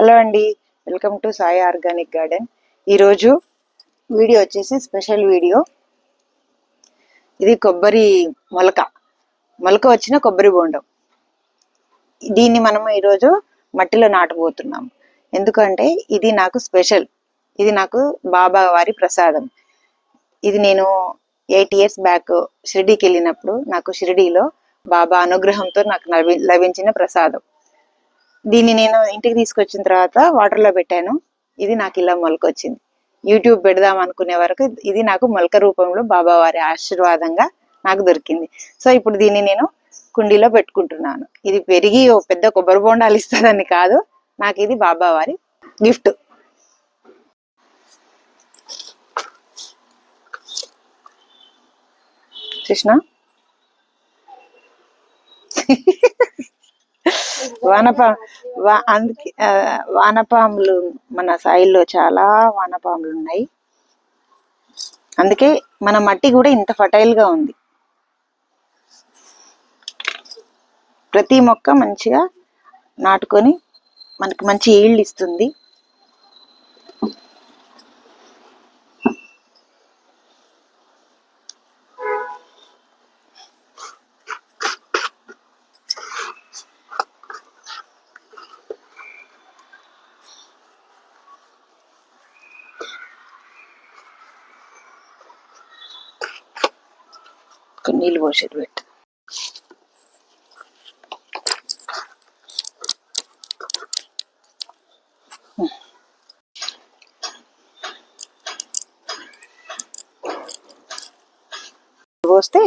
Hello అండి welcome to Sai organic garden. ఈరోజు video వచ్చేసి స్పెషల్ వీడియో. ఇది కొబ్బరి మొలక. మొలక వచ్చిన కొబ్బరి బోండం. దీన్ని మనం ఈరోజు మట్టిలో నాటబోతున్నాం. ఎందుకంటే ఇది నాకు స్పెషల్. ఇది నాకు బాబా వారి ప్రసాదం. ఇది నేను ఎయిట్ ఇయర్స్ బ్యాక్ షిరిడీకి వెళ్ళినప్పుడు నాకు షిరిడీలో బాబా అనుగ్రహంతో నాకు లభించిన ప్రసాదం. దీన్ని నేను ఇంటికి తీసుకొచ్చిన తర్వాత వాటర్లో పెట్టాను. ఇది నాకు ఇలా మొలకొచ్చింది. యూట్యూబ్ పెడదాం అనుకునే వరకు ఇది నాకు మొలక రూపంలో బాబావారి ఆశీర్వాదంగా నాకు దొరికింది. సో ఇప్పుడు దీన్ని నేను కుండీలో పెట్టుకుంటున్నాను. ఇది పెరిగి ఓ పెద్ద కొబ్బరి బొండాలు ఇస్తుందని కాదు. నాకు ఇది బాబావారి గిఫ్ట్ కృష్ణ? వానపా వా అందుకే వానపాములు మన సాయిల్లో చాలా వానపాములు ఉన్నాయి. అందుకే మన మట్టి కూడా ఇంత ఫటైల్గా ఉంది. ప్రతి మొక్క మంచిగా నాటుకొని మనకి మంచి ఈల్డ్ ఇస్తుంది. కొన్ని నీళ్ళు పోసేది పెట్టు. పోస్తే